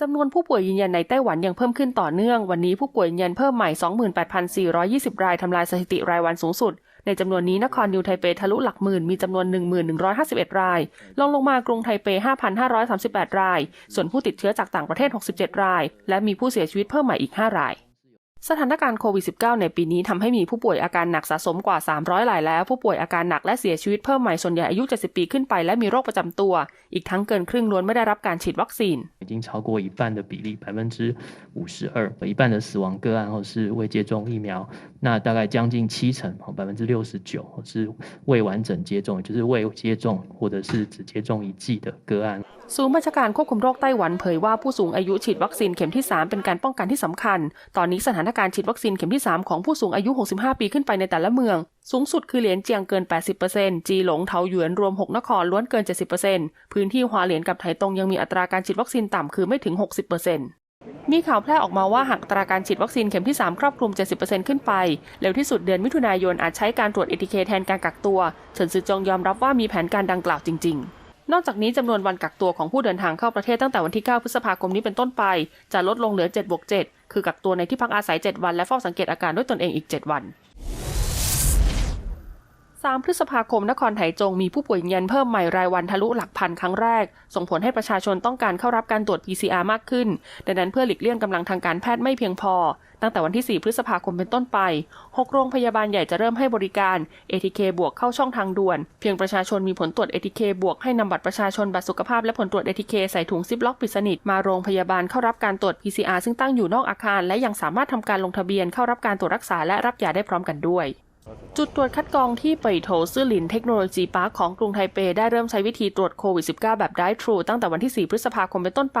จำนวนผู้ป่วยยืนยันในไต้หวันยังเพิ่มขึ้นต่อเนื่อง วันนี้ผู้ป่วยยืนยันเพิ่มใหม่ 28,420 รายทำลายสถิติรายวันสูงสุด ในจำนวนนี้นครนิวไทเปทะลุหลักหมื่นมีจำนวน 1,151 รายลองลงมากรุงไทเป 5,538 ราย ส่วนผู้ติดเชื้อจากต่างประเทศ 67 ราย และมีผู้เสียชีวิตเพิ่มใหม่อีก 5 ราย สถานการณ์โควิด -19 ในปีนี้ทำให้มีผู้ป่วยอาการหนักสะสมกว่า 300 รายแล้ว ผู้ป่วยอาการหนักและเสียชีวิตเพิ่มใหม่ส่วนใหญ่อายุ 70 ปีขึ้นไปและมีโรคประจำตัว อีกทั้งเกินครึ่งล้วนไม่ได้รับการฉีดวัคซีน 已经超过一半的比例，百分之五十二，一半的死亡个案或是未接种疫苗，那大概将近七成，百分之六十九是未完整接种，也就是未接种或者是只接种一剂的个案。 ศูนย์บัญชาการควบคุมโรคไต้หวันเผยว่าผู้สูงอายุฉีดวัคซีนเข็มที่ 3 เป็นการป้องกันที่สำคัญ ตอนนี้สถานการณ์ฉีดวัคซีนเข็มที่ 3 ของผู้สูงอายุ 65 ปีขึ้นไปในแต่ละเมือง สูงสุดคือเหลียนเจียงเกิน 80%จีหลงเทาหยวนรวม 6 นครล้วนเกิน 70%พื้นที่ฮวาเหลียนกับไถตงยังมีอัตราการฉีดวัคซีนต่ำคือไม่ถึง 60%มีข่าวแพร่ออกมาว่าหากอัตราการฉีดวัคซีนเข็มที่ 3 ครอบคลุม 70%ขึ้นไป เร็วที่สุดเดือนมิถุนายนอาจใช้การตรวจเอทีเคแทนการกักตัวเฉินซือจงยอมรับว่ามีแผนการดังกล่าวจริง ๆ นอกจากนี้จำนวนวันกักตัวของผู้เดินทางเข้าประเทศตั้งแต่วันที่ 9 พฤษภาคมนี้เป็นต้นไป จะลดลงเหลือ7บวก7คือกักตัวในที่พักอาศัย 7 วันและเฝ้าสังเกตอาการด้วยตนเองอีก 7 วัน 3 พฤษภาคมนครไถจงมีผู้ป่วยยืนยันเพิ่มใหม่รายวันทะลุหลักพันครั้งแรก ส่งผลให้ประชาชนต้องการเข้ารับการตรวจ PCR มากขึ้น ดังนั้นเพื่อหลีกเลี่ยงกำลังทางการแพทย์ไม่เพียงพอ ตั้งแต่วันที่ 4 พฤษภาคมเป็นต้นไป 6 โรงพยาบาลใหญ่จะเริ่มให้บริการ ATK บวกเข้าช่องทางด่วน เพียงประชาชนมีผลตรวจ ATK บวกให้นำบัตรประชาชนบัตรสุขภาพและผลตรวจ ATK ใส่ถุงซิปล็อกปิดสนิทมาโรงพยาบาลเข้ารับการตรวจ PCR ซึ่งตั้งอยู่นอกอาคาร และยังสามารถทำการลงทะเบียนเข้ารับการตรวจรักษาและรับยาได้พร้อมกันด้วย จุดตรวจคัดกรองที่เป่ยโถซื่อหลินเทคโนโลยีพาร์คของกรุงไทเปได้เริ่มใช้วิธีตรวจโควิด -19 แบบ drive thru ตั้งแต่วันที่ 4 พฤษภาคมเป็นต้นไป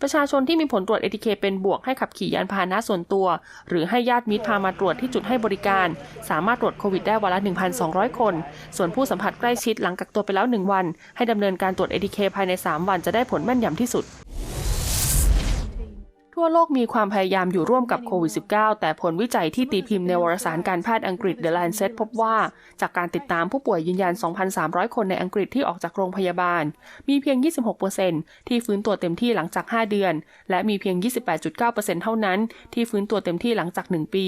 ประชาชนที่มีผลตรวจ ATK เคเป็นบวกให้ขับขี่ยานพาหนะส่วนตัว หรือให้ญาติมิตรพามาตรวจที่จุดให้บริการ สามารถตรวจโควิดได้วันละ 1,200 คน ส่วนผู้สัมผัสใกล้ชิดหลังกักตัวไปแล้ว 1 วัน ให้ดำเนินการตรวจ ATK ภายใน 3 วันจะได้ผลแม่นยำที่สุด ทั่วโลกมีความพยายามอยู่ร่วมกับโควิด -19 แต่ผลวิจัยที่ตีพิมพ์ในวารสารการแพทย์อังกฤษ The Lancet พบว่า จากการติดตามผู้ป่วยยืนยัน 2,300 คนในอังกฤษที่ออกจากโรงพยาบาล มีเพียง 26%ที่ฟื้นตัวเต็มที่หลังจาก 5 เดือน และมีเพียง 28.9%เท่านั้น ที่ฟื้นตัวเต็มที่หลังจาก 1 ปี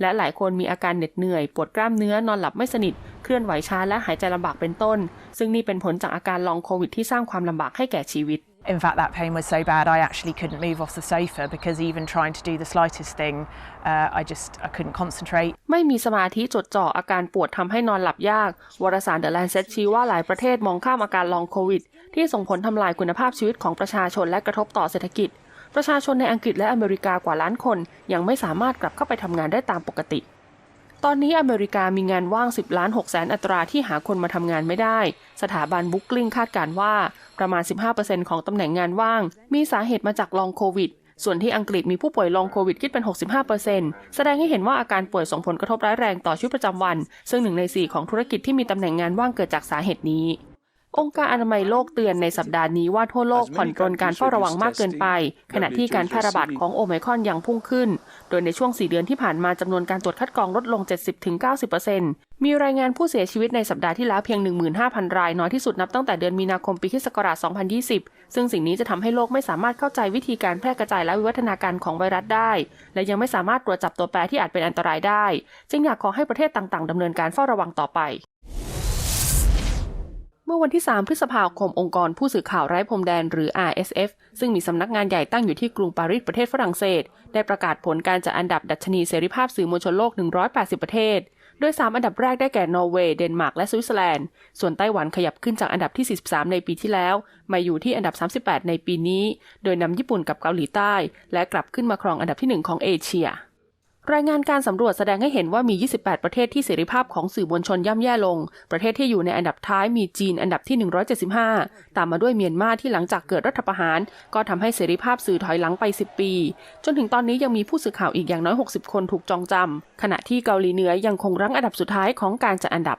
และหลายคนมีอาการเหน็ดเหนื่อย ปวดกล้ามเนื้อนอนหลับไม่สนิท เคลื่อนไหวช้าและหายใจลำบากเป็นต้น ซึ่งนี่เป็นผลจากอาการลองโควิดที่สร้างความลำบากให้แก่ชีวิต In fact, that pain was so bad I actually couldn't move off the sofa because even trying to do the slightest thing, uh, I just I couldn't concentrate. ไม่มีสมาธิจดจ่ออาการปวดทำให้นอนหลับยาก วารสารเดอะแลนเซตชี้ว่าหลายประเทศมองข้ามอาการลองโควิด ที่ส่งผลทำลายคุณภาพชีวิตของประชาชนและกระทบต่อเศรษฐกิจ ประชาชนในอังกฤษและอเมริกากว่าล้านคน ยังไม่สามารถกลับเข้าไปทำงานได้ตามปกติ ตอนนี้อเมริกามีงานว่าง 10 ล้าน6แสนอัตราที่หาคนมาทำงานไม่ได้ สถาบันบุ๊กลิงคาดการณ์ว่า ประมาณ 15%ของตำแหน่งงานว่าง มีสาเหตุมาจากลองโควิด ส่วนที่อังกฤษมีผู้ป่วยลองโควิดคิดเป็น 65%แสดงให้เห็นว่าอาการป่วยส่งผลกระทบร้ายแรงต่อชีวิตประจำวัน ซึ่งหนึ่งในสี่ของธุรกิจที่มีตำแหน่งงานว่างเกิดจากสาเหตุนี้องค์การอนามัยโลกเตือนในสัปดาห์นี้ว่าทั่วโลกผ่อนปรนการเฝ้าระวังมากเกินไป ขณะที่การแพร่ระบาดของโอไมครอนยังพุ่งขึ้น โดยในช่วง 4 เดือนที่ผ่านมาจำนวนการตรวจคัดกรองลดลง 70-90%มีรายงานผู้เสียชีวิตในสัปดาห์ที่แล้วเพียง 15,000 ราย น้อยที่สุดนับตั้งแต่เดือนมีนาคมปีคศ2020 ซึ่งสิ่งนี้จะทำให้โลกไม่สามารถเข้าใจวิธีการแพร่กระจายและวิวัฒนาการของไวรัสได้ และยังไม่สามารถตรวจจับตัวแปรที่อาจเป็นอันตรายได้ จึงอยากขอให้ประเทศต่างๆดำเนินการเฝ้าระวังต่อไป เมื่อวันที่ 3 พฤษภาคมองค์กรผู้สื่อข่าวไร้พรมแดนหรือ RSF ซึ่งมีสำนักงานใหญ่ตั้งอยู่ที่กรุงปารีสประเทศฝรั่งเศส ได้ประกาศผลการจัดอันดับดัชนีเสรีภาพสื่อมวลชนโลก 180 ประเทศ โดย 3 อันดับแรกได้แก่นอร์เวย์ เดนมาร์ก และสวิตเซอร์แลนด์ ส่วนไต้หวันขยับขึ้นจากอันดับที่ 43 ในปีที่แล้ว มาอยู่ที่อันดับ 38 ในปีนี้ โดยนำญี่ปุ่นกับเกาหลีใต้ และกลับขึ้นมาครองอันดับที่ 1 ของเอเชีย รายงานการสำรวจแสดงให้เห็นว่ามี 28 ประเทศที่เสรีภาพของสื่อมวลชนย่ำแย่ลง ประเทศที่อยู่ในอันดับท้ายมีจีนอันดับที่ 175 ตามมาด้วยเมียนมาที่หลังจากเกิดรัฐประหาร ก็ทำให้เสรีภาพสื่อถอยหลังไป 10 ปี จนถึงตอนนี้ยังมีผู้สื่อข่าวอีกอย่างน้อย 60 คนถูกจองจำขณะที่เกาหลีเหนือยังคงรั้งอันดับสุดท้ายของการจัดอันดับ